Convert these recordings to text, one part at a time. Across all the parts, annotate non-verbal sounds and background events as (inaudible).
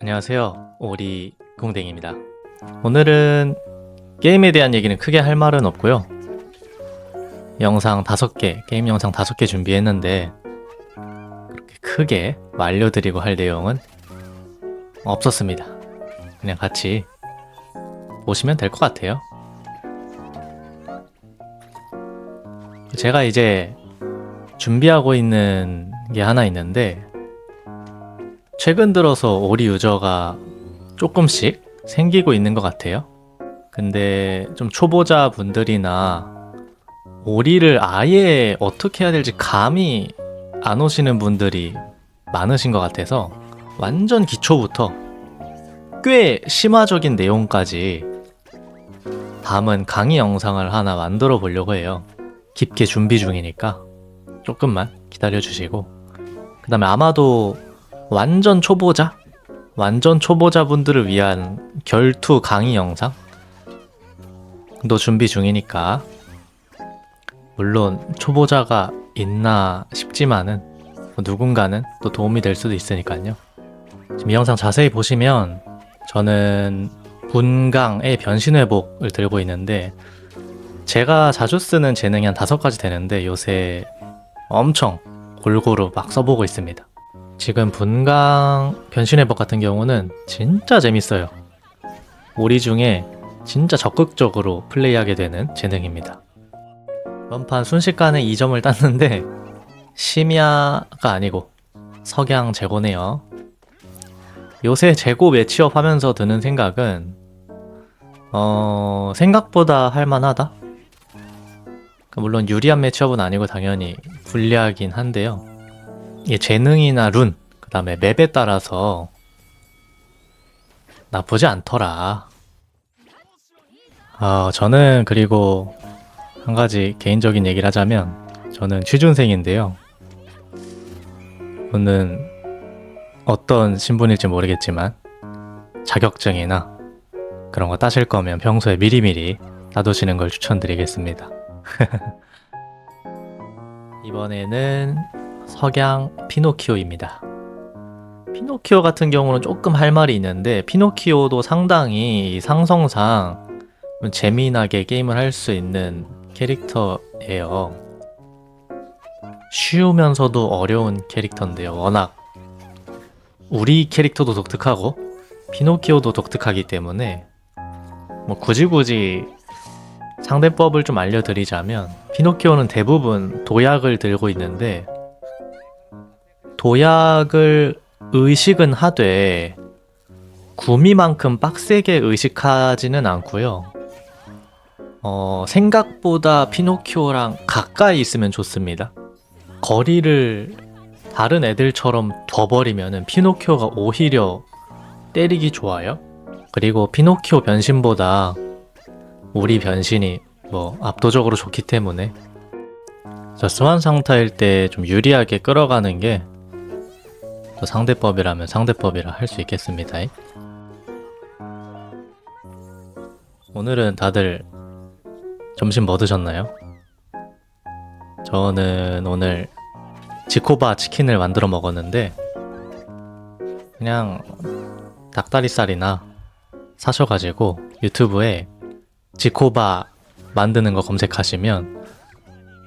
안녕하세요. 오리 공댕입니다. 오늘은 게임에 대한 얘기는 크게 할 말은 없고요. 영상 다섯 개, 게임 영상 다섯 개 준비했는데 그렇게 크게 뭐 알려드리고 할 내용은 없었습니다. 그냥 같이 보시면 될 것 같아요. 제가 이제 준비하고 있는 게 하나 있는데 최근 들어서 오리 유저가 조금씩 생기고 있는 것 같아요. 근데 좀 초보자 분들이나 오리를 아예 어떻게 해야 될지 감이 안 오시는 분들이 많으신 것 같아서 완전 기초부터 꽤 심화적인 내용까지 담은 강의 영상을 하나 만들어 보려고 해요. 깊게 준비 중이니까 조금만 기다려 주시고 그 다음에 아마도 완전 초보자? 완전 초보자분들을 위한 결투 강의 영상? 도 준비 중이니까 물론 초보자가 있나 싶지만은 뭐 누군가는 또 도움이 될 수도 있으니까요. 지금 이 영상 자세히 보시면 저는 분강의 변신 회복을 들고 있는데 제가 자주 쓰는 재능이 한 다섯 가지 되는데 요새 엄청 골고루 막 써보고 있습니다. 지금 분강 변신 회복 같은 경우는 진짜 재밌어요. 오리 중에 진짜 적극적으로 플레이하게 되는 재능입니다. 이번 판 순식간에 2점을 땄는데 심야가 아니고 석양 재고네요. 요새 재고 매치업 하면서 드는 생각은 어 생각보다 할만하다. 물론 유리한 매치업은 아니고 당연히 불리하긴 한데요. 이게 재능이나 룬, 그 다음에 맵에 따라서 나쁘지 않더라. 아, 저는 그리고 한 가지 개인적인 얘기를 하자면 저는 취준생인데요. 저는 어떤 신분일지 모르겠지만 자격증이나 그런 거 따실 거면 평소에 미리미리 따두시는 걸 추천드리겠습니다. (laughs) 이번에는 석양 피노키오입니다. 피노키오 같은 경우는 조금 할 말이 있는데 피노키오도 상당히 상성상 재미나게 게임을 할 수 있는 캐릭터예요. 쉬우면서도 어려운 캐릭터인데요. 워낙 우리 캐릭터도 독특하고 피노키오도 독특하기 때문에 뭐 굳이 굳이 상대법을 좀 알려드리자면 피노키오는 대부분 도약을 들고 있는데 도약을 의식은 하되 구미만큼 빡세게 의식하지는 않고요. 어, 생각보다 피노키오랑 가까이 있으면 좋습니다. 거리를 다른 애들처럼 둬버리면은 피노키오가 오히려 때리기 좋아요. 그리고 피노키오 변신보다 우리 변신이 뭐 압도적으로 좋기 때문에 저 스완 상타일 때 좀 유리하게 끌어가는 게 또 상대법이라면 상대법이라 할 수 있겠습니다. 오늘은 다들 점심 뭐 드셨나요? 저는 오늘 지코바 치킨을 만들어 먹었는데 그냥 닭다리살이나 사셔가지고 유튜브에 지코바 만드는 거 검색하시면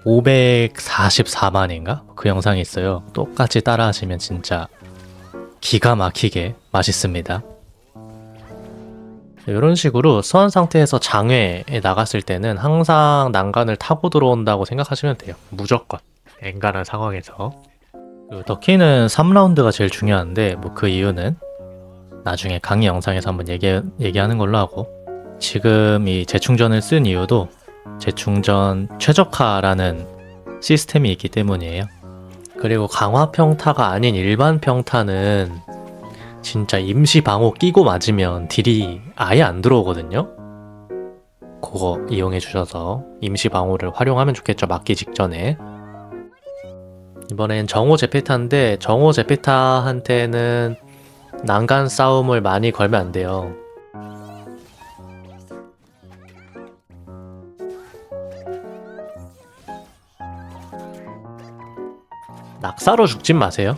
544만인가? 그 영상이 있어요. 똑같이 따라 하시면 진짜 기가 막히게 맛있습니다. 이런 식으로 수한 상태에서 장외에 나갔을 때는 항상 난간을 타고 들어온다고 생각하시면 돼요. 무조건. 엔간한 상황에서. 그 더키는 3라운드가 제일 중요한데, 뭐 그 이유는 나중에 강의 영상에서 한번 얘기, 얘기하는 걸로 하고, 지금 이 재충전을 쓴 이유도 재충전 최적화라는 시스템이 있기 때문이에요. 그리고 강화 평타가 아닌 일반 평타는 진짜 임시 방어 끼고 맞으면 딜이 아예 안 들어오거든요. 그거 이용해 주셔서 임시 방어를 활용하면 좋겠죠. 맞기 직전에. 이번엔 정호 제페타인데 정호 제페타한테는 난간 싸움을 많이 걸면 안 돼요. 낙사로 죽진 마세요.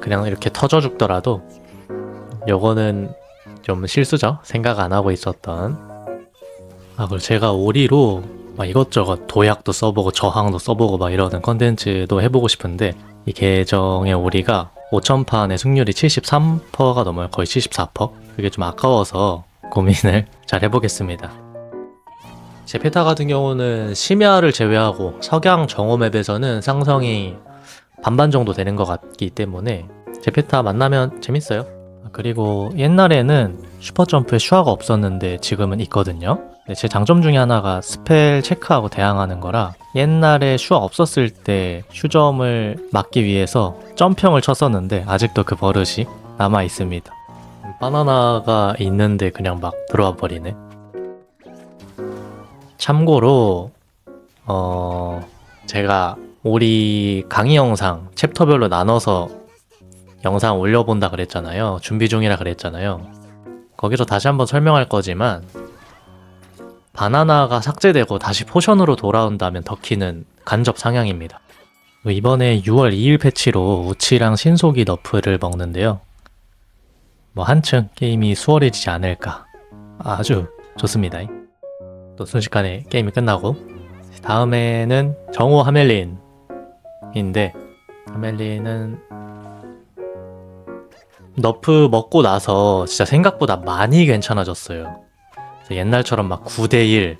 그냥 이렇게 터져 죽더라도 요거는 좀 실수죠. 생각 안 하고 있었던. 아, 그리고 제가 오리로 막 이것저것 도약도 써보고 저항도 써보고 막 이러는 컨텐츠도 해보고 싶은데 이 계정의 오리가 5천판의 승률이 73%가 넘어요. 거의 74%. 그게 좀 아까워서 고민을 (laughs) 잘 해보겠습니다. 제페타 같은 경우는 심야를 제외하고 석양 정오 맵에서는 상성이 반반 정도 되는 것 같기 때문에 제페타 만나면 재밌어요. 아, 그리고 옛날에는 슈퍼점프에 슈화가 없었는데 지금은 있거든요. 제 장점 중에 하나가 스펠 체크하고 대항하는 거라 옛날에 슈화 없었을 때 슈점을 막기 위해서 점평을 쳤었는데 아직도 그 버릇이 남아 있습니다. 바나나가 있는데 그냥 막 들어와 버리네. 참고로 어 제가 오리 강의 영상 챕터별로 나눠서 영상 올려본다 그랬잖아요. 준비 중이라 그랬잖아요. 거기서 다시 한번 설명할 거지만 바나나가 삭제되고 다시 포션으로 돌아온다면 덕키는 간접 상향입니다. 이번에 6월 2일 패치로 우치랑 신속이 너프를 먹는데요. 뭐 한층 게임이 수월해지지 않을까. 아주 좋습니다. 또 순식간에 게임이 끝나고 다음에는 정오 하멜린인데 하멜린은 너프 먹고 나서 진짜 생각보다 많이 괜찮아졌어요. 옛날처럼 막 9대1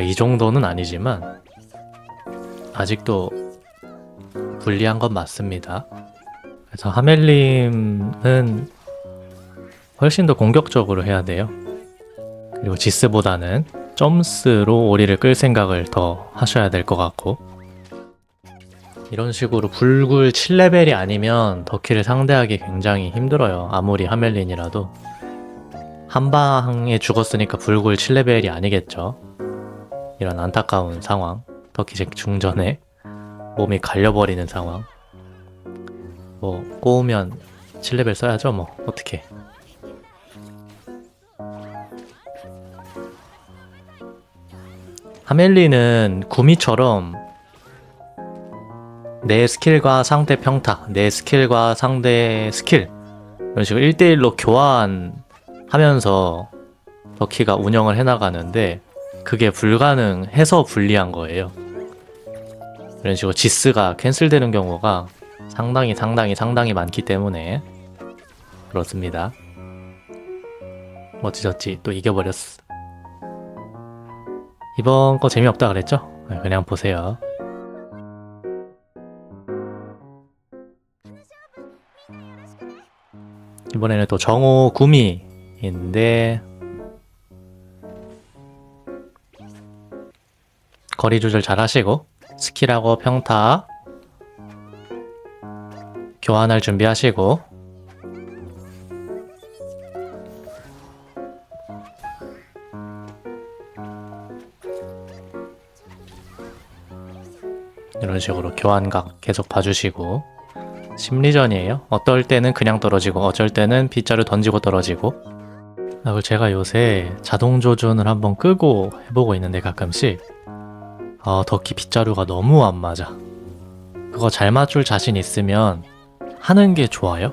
이 정도는 아니지만 아직도 불리한 건 맞습니다. 그래서 하멜림은 훨씬 더 공격적으로 해야 돼요. 그리고 지스보다는 점스로 오리를 끌 생각을 더 하셔야 될 것 같고 이런 식으로 불굴 7레벨이 아니면 덕키를 상대하기 굉장히 힘들어요. 아무리 하멜린이라도 한 방에 죽었으니까 불굴 7레벨이 아니겠죠. 이런 안타까운 상황. 제 중전에 몸이 갈려버리는 상황. 뭐 꼬우면 7레벨 써야죠. 뭐 어떻게. 하멜리는 구미처럼 내 스킬과 상대 평타, 내 스킬과 상대 스킬 이런 식으로 1대1로 교환하면서 덕키가 운영을 해나가는데 그게 불가능해서 불리한 거예요. 이런 식으로 지스가 캔슬되는 경우가 상당히 상당히 상당히 많기 때문에 그렇습니다. 멋지졌지 또 이겨버렸어. 이번 거 재미없다 그랬죠? 네, 그냥 보세요. 이번에는 또 정오 구미인데 거리 조절 잘 하시고 스킬하고 평타 교환할 준비하시고 이런 식으로 교환각 계속 봐주시고 심리전이에요. 어떨 때는 그냥 떨어지고 어쩔 때는 빗자루 던지고 떨어지고 아, 그리고 제가 요새 자동 조준을 한번 끄고 해보고 있는데 가끔씩 아, 덕키 빗자루가 너무 안 맞아. 그거 잘 맞출 자신 있으면 하는 게 좋아요.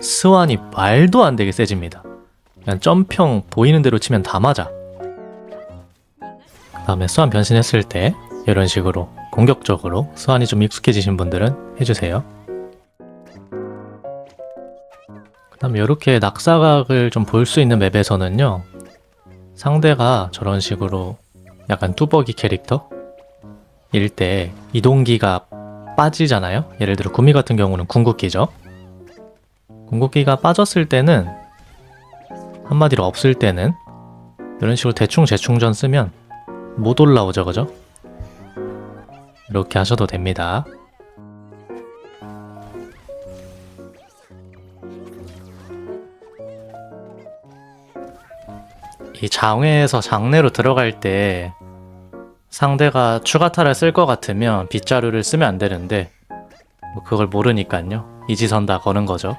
스완이 말도 안 되게 세집니다. 그냥 점평 보이는 대로 치면 다 맞아. 그 다음에 스완 변신했을 때 이런 식으로 공격적으로 스완이 좀 익숙해지신 분들은 해주세요. 그 다음에 이렇게 낙사각을 좀 볼 수 있는 맵에서는요. 상대가 저런 식으로 약간 뚜벅이 캐릭터? 일 때 이동기가 빠지잖아요? 예를 들어 구미 같은 경우는 궁극기죠. 궁극기가 빠졌을 때는 한마디로 없을 때는 이런 식으로 대충 재충전 쓰면 못 올라오죠, 그죠? 이렇게 하셔도 됩니다. 이 장외에서 장내로 들어갈 때 상대가 추가타를 쓸 것 같으면 빗자루를 쓰면 안 되는데 뭐 그걸 모르니까요. 이지선 다 거는 거죠.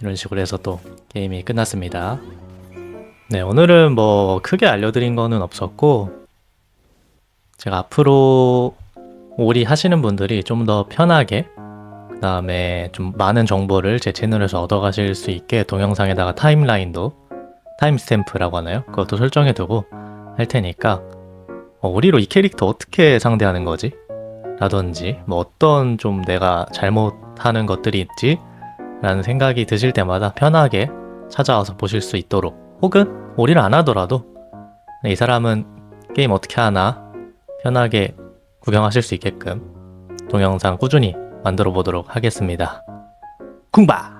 이런 식으로 해서 또 게임이 끝났습니다. 네, 오늘은 뭐 크게 알려드린 거는 없었고 제가 앞으로 오리 하시는 분들이 좀 더 편하게 그 다음에 좀 많은 정보를 제 채널에서 얻어가실 수 있게 동영상에다가 타임라인도 타임스탬프라고 하나요? 그것도 설정해 두고 할 테니까 어, 오리로 이 캐릭터 어떻게 상대하는 거지? 라든지 뭐 어떤 좀 내가 잘못하는 것들이 있지? 라는 생각이 드실 때마다 편하게 찾아와서 보실 수 있도록 혹은 오리를 안 하더라도 이 사람은 게임 어떻게 하나 편하게 구경하실 수 있게끔 동영상 꾸준히 만들어 보도록 하겠습니다. 쿵바!